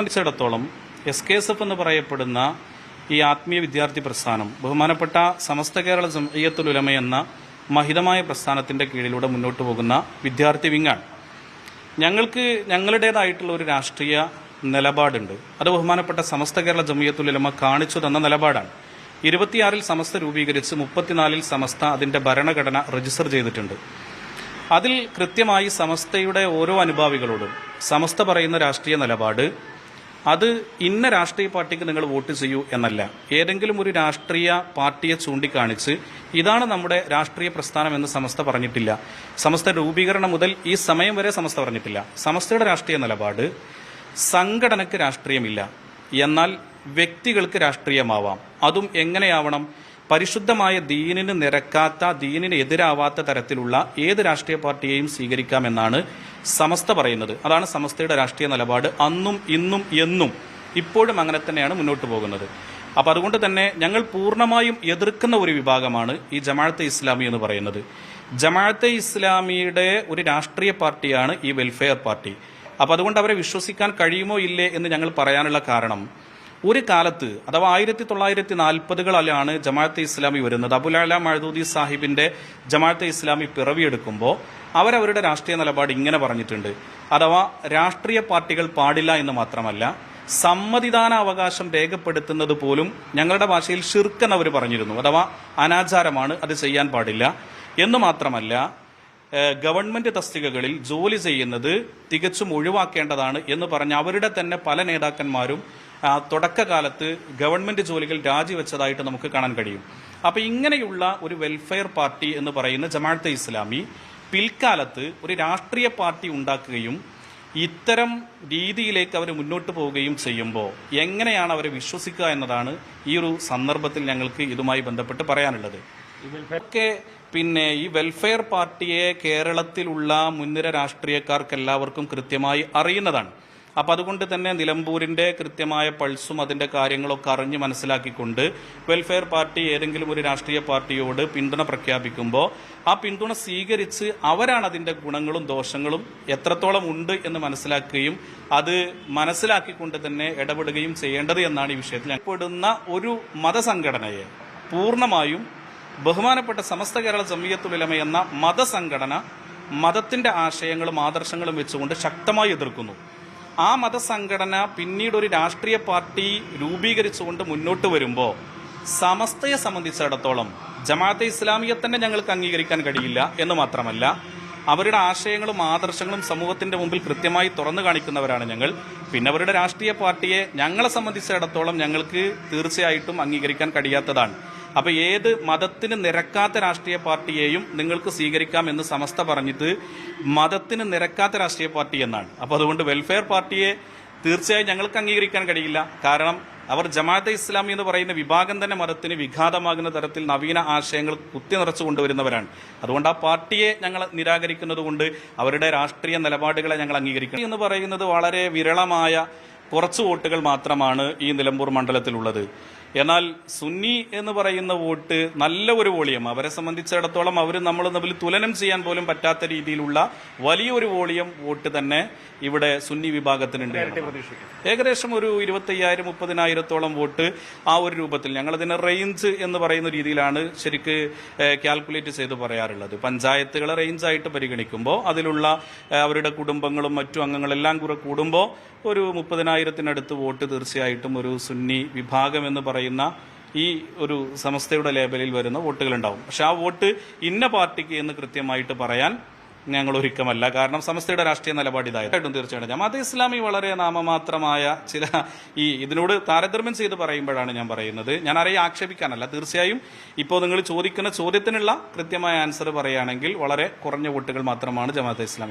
സംബന്ധിച്ചിടത്തോളം S K S F എന്ന് പറയപ്പെടുന്ന ഈ ആത്മീയ വിദ്യാർത്ഥി പ്രസ്ഥാനം ബഹുമാനപ്പെട്ട സമസ്ത കേരള ജംഇയ്യത്തുൽ ഉലമ എന്ന മഹിതമായ പ്രസ്ഥാനത്തിന്റെ കീഴിലൂടെ മുന്നോട്ട് പോകുന്ന വിദ്യാർത്ഥി വിങ്ങാണ്. ഞങ്ങൾക്ക് ഞങ്ങളുടേതായിട്ടുള്ള ഒരു രാഷ്ട്രീയ നിലപാടുണ്ട്. അത് ബഹുമാനപ്പെട്ട സമസ്ത കേരള ജമിയത്തുൽ ഉലമ കാണിച്ചു തന്ന നിലപാടാണ്. ഇരുപത്തിയാറിൽ സമസ്ത രൂപീകരിച്ച് മുപ്പത്തിനാലിൽ സമസ്ത അതിന്റെ ഭരണഘടന രജിസ്റ്റർ ചെയ്തിട്ടുണ്ട്. അതിൽ കൃത്യമായി സമസ്തയുടെ ഓരോ അനുഭാവികളോടും സമസ്ത പറയുന്ന രാഷ്ട്രീയ നിലപാട് അത് ഇന്ന രാഷ്ട്രീയ പാർട്ടിക്ക് നിങ്ങൾ വോട്ട് ചെയ്യൂ എന്നല്ല. ഏതെങ്കിലും ഒരു രാഷ്ട്രീയ പാർട്ടിയെ ചൂണ്ടിക്കാണിച്ച് ഇതാണ് നമ്മുടെ രാഷ്ട്രീയ പ്രസ്ഥാനം എന്ന് സമസ്ത പറഞ്ഞിട്ടില്ല. സമസ്ത രൂപീകരണം മുതൽ ഈ സമയം വരെ സമസ്ത പറഞ്ഞിട്ടില്ല. സമസ്തയുടെ രാഷ്ട്രീയ നിലപാട് സംഘടനയ്ക്ക് രാഷ്ട്രീയമില്ല. എന്നാൽ വ്യക്തികൾക്ക് രാഷ്ട്രീയമാവാം. അതും എങ്ങനെയാവണം? പരിശുദ്ധമായ ദീനിന് നിരക്കാത്ത ദീനിന് എതിരാവാത്ത തരത്തിലുള്ള ഏത് രാഷ്ട്രീയ പാർട്ടിയെയും സ്വീകരിക്കാമെന്നാണ് സമസ്ത പറയുന്നത്. അതാണ് സമസ്തയുടെ രാഷ്ട്രീയ നിലപാട്. അന്നും ഇന്നും എന്നും. ഇപ്പോഴും അങ്ങനെ തന്നെയാണ് മുന്നോട്ട് പോകുന്നത്. അപ്പോൾ അതുകൊണ്ട് തന്നെ ഞങ്ങൾ പൂർണമായും എതിർക്കുന്ന ഒരു വിഭാഗമാണ് ഈ ജമാഅത്തെ ഇസ്ലാമി എന്ന് പറയുന്നത്. ജമാഅത്തെ ഇസ്ലാമിയുടെ ഒരു രാഷ്ട്രീയ പാർട്ടിയാണ് ഈ വെൽഫെയർ പാർട്ടി. അപ്പോൾ അതുകൊണ്ട് അവരെ വിശ്വസിക്കാൻ കഴിയുമോ ഇല്ലേ എന്ന് ഞങ്ങൾ പറയാനുള്ള കാരണം ഒരു കാലത്ത് അഥവാ ആയിരത്തി തൊള്ളായിരത്തി നാൽപ്പതുകളിലാണ് ജമാഅത്തെ ഇസ്ലാമി വരുന്നത്. അബുലാല മഴദൂദി സാഹിബിന്റെ ജമാഅത്തെ ഇസ്ലാമി പിറവിയെടുക്കുമ്പോൾ അവരവരുടെ രാഷ്ട്രീയ നിലപാട് ഇങ്ങനെ പറഞ്ഞിട്ടുണ്ട്. അഥവാ രാഷ്ട്രീയ പാർട്ടികൾ പാടില്ല എന്ന് മാത്രമല്ല സമ്മതിദാന അവകാശം രേഖപ്പെടുത്തുന്നത് പോലും ഞങ്ങളുടെ ഭാഷയിൽ ഷിർക്കെന്ന് അവർ പറഞ്ഞിരുന്നു. അഥവാ അനാചാരമാണ് അത് ചെയ്യാൻ പാടില്ല. എന്ന് മാത്രമല്ല ഗവൺമെന്റ് തസ്തികകളിൽ ജോലി ചെയ്യുന്നത് തികച്ചും ഒഴിവാക്കേണ്ടതാണ് എന്ന് പറഞ്ഞ് അവരുടെ തന്നെ പല നേതാക്കന്മാരും തുടക്കകാലത്ത് ഗവൺമെന്റ് ജോലികൾ രാജിവെച്ചതായിട്ട് നമുക്ക് കാണാൻ കഴിയും. അപ്പോൾ ഇങ്ങനെയുള്ള ഒരു വെൽഫെയർ പാർട്ടി എന്ന് പറയുന്ന ജമാഅത്തെ ഇസ്ലാമി പിൽക്കാലത്ത് ഒരു രാഷ്ട്രീയ പാർട്ടി ഉണ്ടാക്കുകയും ഇത്തരം രീതിയിലേക്ക് അവർ മുന്നോട്ട് പോവുകയും ചെയ്യുമ്പോൾ എങ്ങനെയാണ് അവരെ വിശ്വസിക്കുക എന്നതാണ് ഈ ഒരു സന്ദർഭത്തിൽ ഞങ്ങൾക്ക് ഇതുമായി ബന്ധപ്പെട്ട് പറയാനുള്ളത്. ഒക്കെ പിന്നെ ഈ വെൽഫെയർ പാർട്ടിയെ കേരളത്തിലുള്ള മുൻനിര രാഷ്ട്രീയക്കാർക്ക് എല്ലാവർക്കും കൃത്യമായി അറിയുന്നതാണ്. അപ്പൊ അതുകൊണ്ട് തന്നെ നിലമ്പൂരിന്റെ കൃത്യമായ പൾസും അതിന്റെ കാര്യങ്ങളൊക്കെ അറിഞ്ഞ് മനസ്സിലാക്കിക്കൊണ്ട് വെൽഫെയർ പാർട്ടി ഏതെങ്കിലും ഒരു രാഷ്ട്രീയ പാർട്ടിയോട് പിന്തുണ പ്രഖ്യാപിക്കുമ്പോൾ ആ പിന്തുണ സ്വീകരിച്ച് അവരാണ് അതിന്റെ ഗുണങ്ങളും ദോഷങ്ങളും എത്രത്തോളം ഉണ്ട് എന്ന് മനസ്സിലാക്കുകയും അത് മനസ്സിലാക്കിക്കൊണ്ട് തന്നെ ഇടപെടുകയും ചെയ്യേണ്ടത് എന്നാണ് ഈ വിഷയത്തിൽ പെടുന്ന ഒരു മതസംഘടനയെ പൂർണമായും ബഹുമാനപ്പെട്ട സമസ്ത കേരള ജമിയത്തുലമ എന്ന മതസംഘടന മതത്തിന്റെ ആശയങ്ങളും ആദർശങ്ങളും വെച്ചുകൊണ്ട് ശക്തമായി എതിർക്കുന്നു. ആ മതസംഘടന പിന്നീട് ഒരു രാഷ്ട്രീയ പാർട്ടി രൂപീകരിച്ചുകൊണ്ട് മുന്നോട്ട് വരുമ്പോൾ സമസ്തയെ സംബന്ധിച്ചിടത്തോളം ജമാഅത്തെ ഇസ്ലാമിയെ തന്നെ ഞങ്ങൾക്ക് അംഗീകരിക്കാൻ കഴിയില്ല എന്ന് മാത്രമല്ല അവരുടെ ആശയങ്ങളും ആദർശങ്ങളും സമൂഹത്തിന്റെ മുമ്പിൽ കൃത്യമായി തുറന്നു കാണിക്കുന്നവരാണ് ഞങ്ങൾ. പിന്നെ അവരുടെ രാഷ്ട്രീയ പാർട്ടിയെ ഞങ്ങളെ സംബന്ധിച്ചിടത്തോളം ഞങ്ങൾക്ക് തീർച്ചയായിട്ടും അംഗീകരിക്കാൻ കഴിയാത്തതാണ്. അപ്പൊ ഏത് മതത്തിന് നിരക്കാത്ത രാഷ്ട്രീയ പാർട്ടിയെയും നിങ്ങൾക്ക് സ്വീകരിക്കാം എന്ന് സമസ്ത പറഞ്ഞിട്ട് മതത്തിന് നിരക്കാത്ത രാഷ്ട്രീയ പാർട്ടി എന്നാണ്. അപ്പൊ അതുകൊണ്ട് വെൽഫെയർ പാർട്ടിയെ തീർച്ചയായും ഞങ്ങൾക്ക് അംഗീകരിക്കാൻ കഴിയില്ല. കാരണം അവർ ജമാഅത്തെ ഇസ്ലാമി എന്ന് പറയുന്ന വിഭാഗം തന്നെ മതത്തിന് വിഘാതമാകുന്ന തരത്തിൽ നവീന ആശയങ്ങൾ കുത്തി നിറച്ചു കൊണ്ടുവരുന്നവരാണ്. അതുകൊണ്ട് ആ പാർട്ടിയെ ഞങ്ങൾ നിരാകരിക്കുന്നത് കൊണ്ട് അവരുടെ രാഷ്ട്രീയ നിലപാടുകളെ ഞങ്ങൾ അംഗീകരിക്കണം. എന്ന് പറയുന്നത് വളരെ വിരളമായ കുറച്ച് വോട്ടുകൾ മാത്രമാണ് ഈ നിലമ്പൂർ മണ്ഡലത്തിലുള്ളത്. എന്നാൽ സുന്നി എന്ന് പറയുന്ന വോട്ട് നല്ല ഒരു വോളിയം. അവരെ സംബന്ധിച്ചിടത്തോളം അവർ നമ്മൾ തമ്മിൽ തുലനം ചെയ്യാൻ പോലും പറ്റാത്ത രീതിയിലുള്ള വലിയൊരു വോളിയം വോട്ട് തന്നെ ഇവിടെ സുന്നി വിഭാഗത്തിനുണ്ട്. ഏകദേശം ഒരു ഇരുപത്തയ്യായിരം മുപ്പതിനായിരത്തോളം വോട്ട് ആ ഒരു രൂപത്തിൽ ഞങ്ങളതിനെ റേഞ്ച് എന്ന് പറയുന്ന രീതിയിലാണ് ശരിക്ക് കാൽക്കുലേറ്റ് ചെയ്ത് പറയാറുള്ളത്. പഞ്ചായത്തുകളെ റേഞ്ച് ആയിട്ട് പരിഗണിക്കുമ്പോൾ അതിലുള്ള അവരുടെ കുടുംബങ്ങളും മറ്റു അംഗങ്ങളെല്ലാം കൂടെ കൂടുമ്പോൾ ഒരു മുപ്പതിനായിരത്തിനടുത്ത് വോട്ട് തീർച്ചയായിട്ടും ഒരു സുന്നി വിഭാഗം എന്ന് പറയുന്ന ഈ ഒരു സമസ്തയുടെ ലേബലിൽ വരുന്ന വോട്ടുകൾ ഉണ്ടാവും പക്ഷെ ആ വോട്ട് ഇന്ന പാർട്ടിക്ക് എന്ന് കൃത്യമായിട്ട് പറയാൻ ഞങ്ങൾ ഒരുക്കമല്ല. കാരണം സമസ്തയുടെ രാഷ്ട്രീയ നിലപാട് ഇതായിട്ടും തീർച്ചയായിട്ടും. ജമാഅത്തെ ഇസ്ലാമി വളരെ നാമമാത്രമായ ചില ഈ ഇതിനോട് താരതമ്യം ചെയ്ത് പറയുമ്പോഴാണ് ഞാൻ പറയുന്നത്. ഞാൻ ആരെയും ആക്ഷേപിക്കാനല്ല. തീർച്ചയായും ഇപ്പോൾ നിങ്ങൾ ചോദിക്കുന്ന ചോദ്യത്തിനുള്ള കൃത്യമായ ആൻസർ പറയുകയാണെങ്കിൽ വളരെ കുറഞ്ഞ വോട്ടുകൾ മാത്രമാണ് ജമാഅത്തെ ഇസ്ലാമി